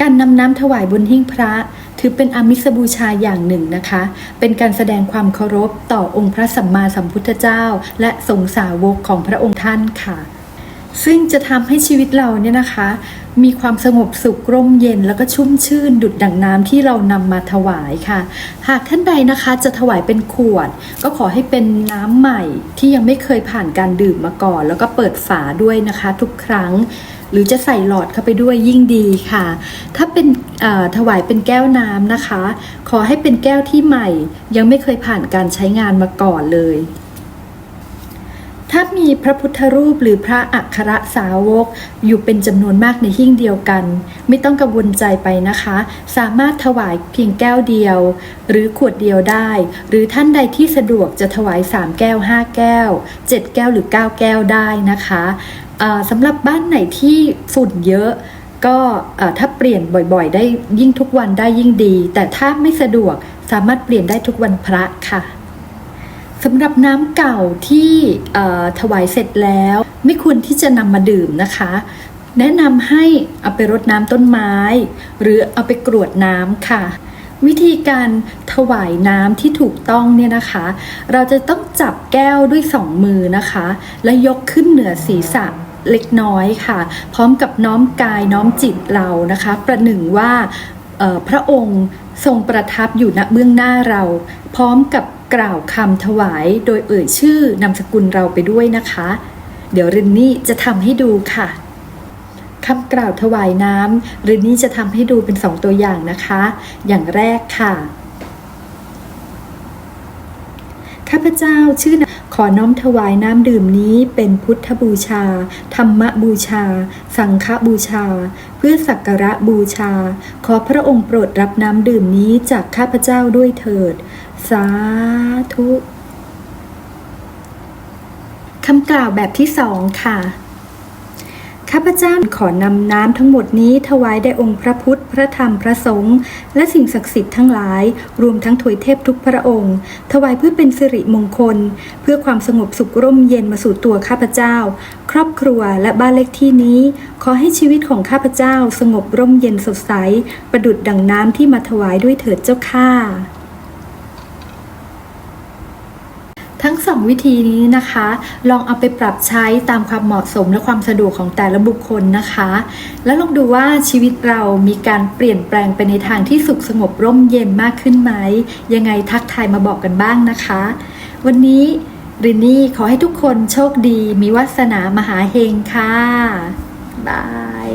การนำน้ำถวายบนหิ้งพระ ถือเป็นอามิสบูชาอย่างหนึ่งนะคะ เป็นการแสดงความเคารพต่อองค์พระสัมมาสัมพุทธเจ้า และสงสาวกของพระองค์ท่านค่ะ ซึ่งจะทำให้ชีวิตเราเนี่ยนะคะ มีความสงบสุขร่มเย็นแล้วก็ชุ่มชื่น ดุดดั่งน้ำที่เรานำมาถวายค่ะ หากท่านใดนะคะจะถวายเป็นขวด ก็ขอให้เป็นน้ำใหม่ที่ยังไม่เคยผ่านการดื่มมาก่อน แล้วก็เปิดฝาด้วยนะคะ ทุกครั้ง หรือจะใส่หลอดเข้าไปด้วยยิ่งดีค่ะ ถ้าเป็นถวายเป็นแก้วน้ำนะคะ ขอให้เป็นแก้วที่ใหม่ ยังไม่เคยผ่านการใช้งานมาก่อนเลย ถ้ามีพระพุทธรูปหรือพระอัครสาวก อยู่เป็นจำนวนมากในหิ้งเดียวกัน ไม่ต้องกังวลใจไปนะคะ สามารถถวายเพียงแก้วเดียว หรือขวดเดียวได้ หรือท่านใดที่สะดวกจะถวาย 3 แก้ว 5 แก้ว 7 แก้วหรือ 9 แก้วได้นะคะ สำหรับบ้านไหนที่ฝุ่นเยอะ ก็ถ้าเปลี่ยนบ่อยๆ ได้ยิ่งทุกวันได้ยิ่งดี แต่ถ้าไม่สะดวกสามารถเปลี่ยนได้ทุกวันพระค่ะสำหรับน้ำเก่าที่ถวายเสร็จแล้ว ไม่ควรที่จะนำมาดื่มนะคะ แนะนำให้เอาไปรดน้ำต้นไม้ หรือเอาไปกรวดน้ำค่ะ วิธีการถวายน้ำที่ถูกต้องเนี่ยนะคะ เราจะต้องจับแก้วด้วยสองมือนะคะ และยกขึ้นเหนือศีรษะเล็กน้อยค่ะ พร้อมกับน้อมกายน้อมจิตเรานะคะ ประหนึ่งว่าพระองค์ทรงประทับอยู่ณเบื้องหน้าเรา พร้อมกับกล่าวคำถวายโดยเอ่ยชื่อนามสกุลเราไปด้วยนะคะ เดี๋ยวรินนี่จะทำให้ดูค่ะ คำกล่าวถวายน้ำรินนี่จะทำให้ดูเป็นสองตัวอย่างนะคะ อย่างแรกค่ะข้าพเจ้าชื่อนะขอน้อมถวายน้ำดื่มนี้เป็นพุทธบูชา ธรรมบูชา สังฆบูชา เพื่อสักการะบูชา ขอพระองค์โปรดรับน้ำดื่มนี้จากข้าพเจ้าด้วยเถิด สาธุคำกล่าวแบบที่สองค่ะ ข้าพเจ้าขอนำน้ำทั้งหมดนี้ถวายแด่องค์พระพุทธ พระธรรม พระสงฆ์ และสิ่งศักดิ์สิทธิ์ทั้งหลาย รวมทั้งถวยเทพทุกพระองค์ ถวายเพื่อเป็นสิริมงคล เพื่อความสงบสุขร่มเย็นมาสู่ตัวข้าพเจ้า ครอบครัวและบ้านเลขที่นี้ ขอให้ชีวิตของข้าพเจ้าสงบร่มเย็นสดใส ประดุดดังน้ำที่มาถวายด้วยเถิดเจ้าข้า ทั้งสองวิธีนี้นะคะ ลองเอาไปปรับใช้ตามความเหมาะสมและความสะดวกของแต่ละบุคคลนะคะ แล้วลองดูว่าชีวิตเรามีการเปลี่ยนแปลงไปในทางที่สุขสงบร่มเย็นมากขึ้นไหม ยังไงทักทายมาบอกกันบ้างนะคะ วันนี้รินนี่ขอให้ทุกคนโชคดี มีวาสนามหาเฮงค่ะบาย